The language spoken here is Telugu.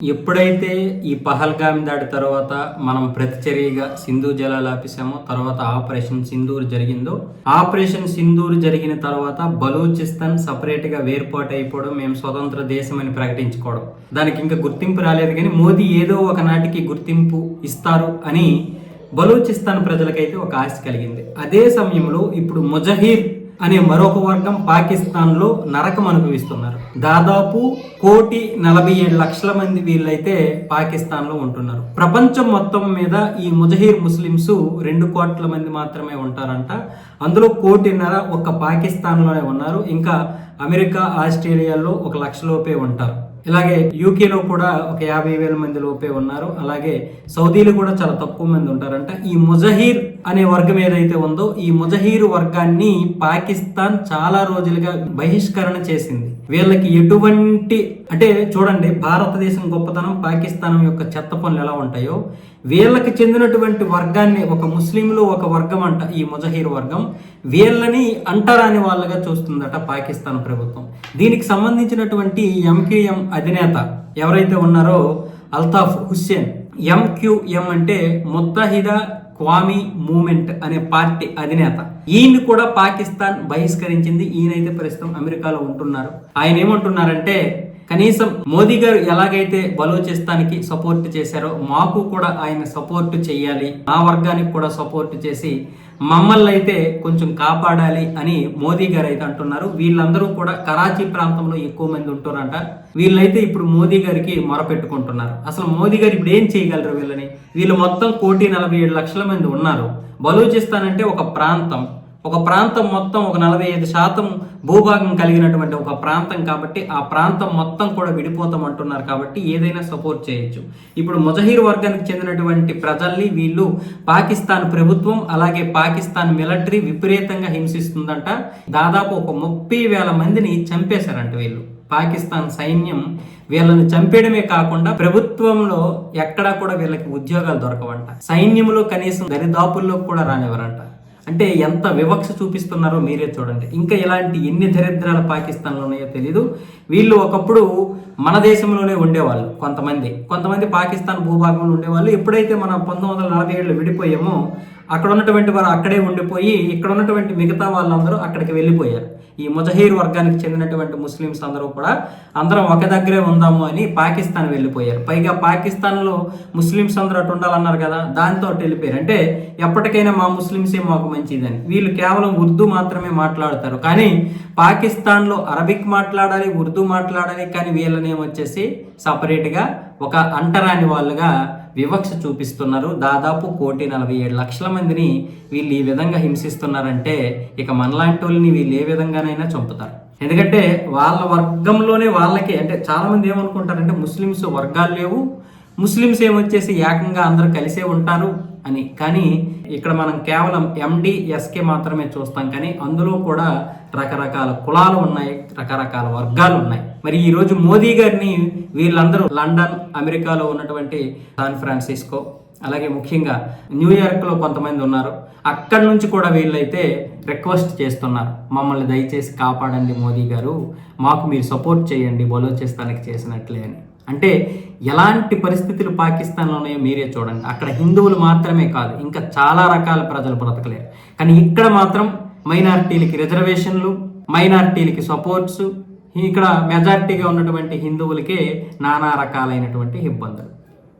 ఎప్పుడైతే ఈ పహల్గామి దాడి తర్వాత మనం ప్రతిచర్యగా సింధు జలాలు ఆపేసామో తర్వాత ఆపరేషన్ సింధూర్ జరిగిందో ఆపరేషన్ సింధూర్ జరిగిన తర్వాత బలూచిస్తాన్ సపరేట్గా వేర్పాటు అయిపోవడం మేము స్వతంత్ర దేశం అని ప్రకటించుకోవడం. దానికి ఇంకా గుర్తింపు రాలేదు కానీ మోదీ ఏదో ఒకనాటికి గుర్తింపు ఇస్తారు అని బలూచిస్తాన్ ప్రజలకైతే ఒక ఆశ కలిగింది. అదే సమయంలో ఇప్పుడు ముజహీర్ అనే మరొక వర్గం పాకిస్తాన్లో నరకం అనుభవిస్తున్నారు. దాదాపు కోటి నలభై ఏడు లక్షల మంది వీళ్ళైతే పాకిస్తాన్లో ఉంటున్నారు. ప్రపంచం మొత్తం మీద ఈ ముజహీర్ ముస్లిమ్స్ రెండు కోట్ల మంది మాత్రమే ఉంటారంట. అందులో కోటిన్నర ఒక పాకిస్తాన్లోనే ఉన్నారు. ఇంకా అమెరికా ఆస్ట్రేలియాలో ఒక లక్ష లోపే ఉంటారు. ఇలాగే యూకేలో కూడా ఒక యాభై వేల మంది లోపే ఉన్నారు. అలాగే సౌదీలో కూడా చాలా తక్కువ మంది ఉంటారంట. ఈ ముజహీర్ అనే వర్గం ఏదైతే ఉందో ఈ ముజహీరు వర్గాన్ని పాకిస్తాన్ చాలా రోజులుగా బహిష్కరణ చేసింది. వీళ్ళకి ఎటువంటి అంటే చూడండి భారతదేశం గొప్పతనం పాకిస్తాన్ యొక్క చెత్త పనులు ఎలా ఉంటాయో వీళ్ళకి చెందినటువంటి వర్గాన్ని ఒక ముస్లింలు ఒక వర్గం అంట ఈ ముజహీర్ వర్గం వీళ్ళని అంటరాని వాళ్ళగా చూస్తుందట పాకిస్తాన్ ప్రభుత్వం. దీనికి సంబంధించినటువంటి ఎంక్యూఎం అధినేత ఎవరైతే ఉన్నారో అల్తాఫ్ హుస్సేన్. ఎంక్యూఎం అంటే ముత్తహిదా క్వామీ మూమెంట్ అనే పార్టీ అధినేత. ఈయన్ని కూడా పాకిస్తాన్ బహిష్కరించింది. ఈయనైతే ప్రస్తుతం అమెరికాలో ఉంటున్నారు. ఆయన ఏమంటున్నారంటే కనీసం మోదీ గారు ఎలాగైతే బలోచిస్తానికి సపోర్ట్ చేశారో మాకు కూడా ఆయన సపోర్ట్ చేయాలి. మా వర్గానికి కూడా సపోర్ట్ చేసి మమ్మల్ని అయితే కొంచెం కాపాడాలి అని మోదీ గారు అయితే అంటున్నారు. వీళ్ళందరూ కూడా కరాచీ ప్రాంతంలో ఎక్కువ మంది ఉంటున్నారంట వీళ్ళైతే ఇప్పుడు మోదీ గారికి మొరపెట్టుకుంటున్నారు. అసలు మోదీ గారు ఇప్పుడు ఏం చేయగలరు వీళ్ళని? వీళ్ళు మొత్తం కోటి నలభై ఏడు లక్షల మంది ఉన్నారు. బలూచిస్తాన్ అంటే ఒక ప్రాంతం. ఒక ప్రాంతం మొత్తం ఒక నలభై ఐదు శాతం భూభాగం కలిగినటువంటి ఒక ప్రాంతం కాబట్టి ఆ ప్రాంతం మొత్తం కూడా విడిపోతాం అంటున్నారు కాబట్టి ఏదైనా సపోర్ట్ చేయొచ్చు. ఇప్పుడు ముజహీర్ వర్గానికి చెందినటువంటి ప్రజల్ని వీళ్ళు పాకిస్తాన్ ప్రభుత్వం అలాగే పాకిస్తాన్ మిలిటరీ విపరీతంగా హింసిస్తుందంట. దాదాపు ఒక ముప్పై వేల మందిని చంపేశారంట వీళ్ళు. పాకిస్తాన్ సైన్యం వీళ్ళని చంపేయడమే కాకుండా ప్రభుత్వంలో ఎక్కడా కూడా వీళ్ళకి ఉద్యోగాలు దొరకవంట. సైన్యంలో కనీసం దరిదాపుల్లో కూడా రానివ్వరంట. అంటే ఎంత వివక్ష చూపిస్తున్నారో మీరే చూడండి. ఇంకా ఇలాంటి ఎన్ని దరిద్రాలు పాకిస్తాన్లో ఉన్నాయో తెలీదు. వీళ్ళు ఒకప్పుడు మన దేశంలోనే ఉండేవాళ్ళు కొంతమంది. కొంతమంది పాకిస్తాన్ భూభాగంలో ఉండేవాళ్ళు. ఎప్పుడైతే మన పంతొమ్మిది వందల నలభై ఏళ్ళు విడిపోయామో అక్కడ ఉన్నటువంటి వారు అక్కడే ఉండిపోయి ఇక్కడ ఉన్నటువంటి మిగతా వాళ్ళందరూ అక్కడికి వెళ్ళిపోయారు. ఈ ముజహీర్ వర్గానికి చెందినటువంటి ముస్లిమ్స్ అందరూ కూడా అందరం ఒక దగ్గరే ఉందాము అని పాకిస్తాన్ వెళ్ళిపోయారు. పైగా పాకిస్తాన్లో ముస్లిమ్స్ అందరూ అటు ఉండాలన్నారు కదా దాంతో అటు వెళ్ళిపోయారు. అంటే ఎప్పటికైనా మా ముస్లిమ్సే మాకు మంచిదని. వీళ్ళు కేవలం ఉర్దూ మాత్రమే మాట్లాడతారు. కానీ పాకిస్తాన్లో అరబిక్ మాట్లాడాలి ఉర్దూ మాట్లాడాలి కానీ వీళ్ళని వచ్చేసి సపరేట్గా ఒక అంటరాని వాళ్ళుగా వివక్ష చూపిస్తున్నారు. దాదాపు కోటి నలభై ఏడు లక్షల మందిని వీళ్ళు ఈ విధంగా హింసిస్తున్నారంటే ఇక మనలాంటి వాళ్ళని వీళ్ళు ఏ విధంగానైనా చంపుతారు. ఎందుకంటే వాళ్ళ వర్గంలోనే వాళ్ళకి అంటే చాలామంది ఏమనుకుంటారంటే ముస్లిమ్స్ వర్గాలు లేవు. ముస్లిమ్స్ ఏమొచ్చేసి ఏకంగా అందరూ కలిసే ఉంటారు. అని. కానీ ఇక్కడ మనం కేవలం ఎండి ఎస్కే మాత్రమే చూస్తాం. కానీ అందులో కూడా రకరకాల కులాలు ఉన్నాయి రకరకాల వర్గాలు ఉన్నాయి. మరి ఈరోజు మోదీ గారిని వీళ్ళందరూ లండన్ అమెరికాలో ఉన్నటువంటి సాన్ ఫ్రాన్సిస్కో అలాగే ముఖ్యంగా న్యూయార్క్లో కొంతమంది ఉన్నారు. అక్కడి నుంచి కూడా వీళ్ళైతే రిక్వెస్ట్ చేస్తున్నారు. మమ్మల్ని దయచేసి కాపాడండి మోదీ గారు. మాకు మీరు సపోర్ట్ చేయండి బలోచిస్తానికి చేసినట్లే అని. అంటే ఎలాంటి పరిస్థితులు పాకిస్తాన్లో ఉన్నాయో మీరే చూడండి. అక్కడ హిందువులు మాత్రమే కాదు ఇంకా చాలా రకాల ప్రజలు బ్రతకలేరు. కానీ ఇక్కడ మాత్రం మైనారిటీలకి రిజర్వేషన్లు మైనారిటీలకి సపోర్ట్స్ ఇక్కడ మెజార్టీగా ఉన్నటువంటి హిందువులకే నానా రకాలైనటువంటి ఇబ్బందులు.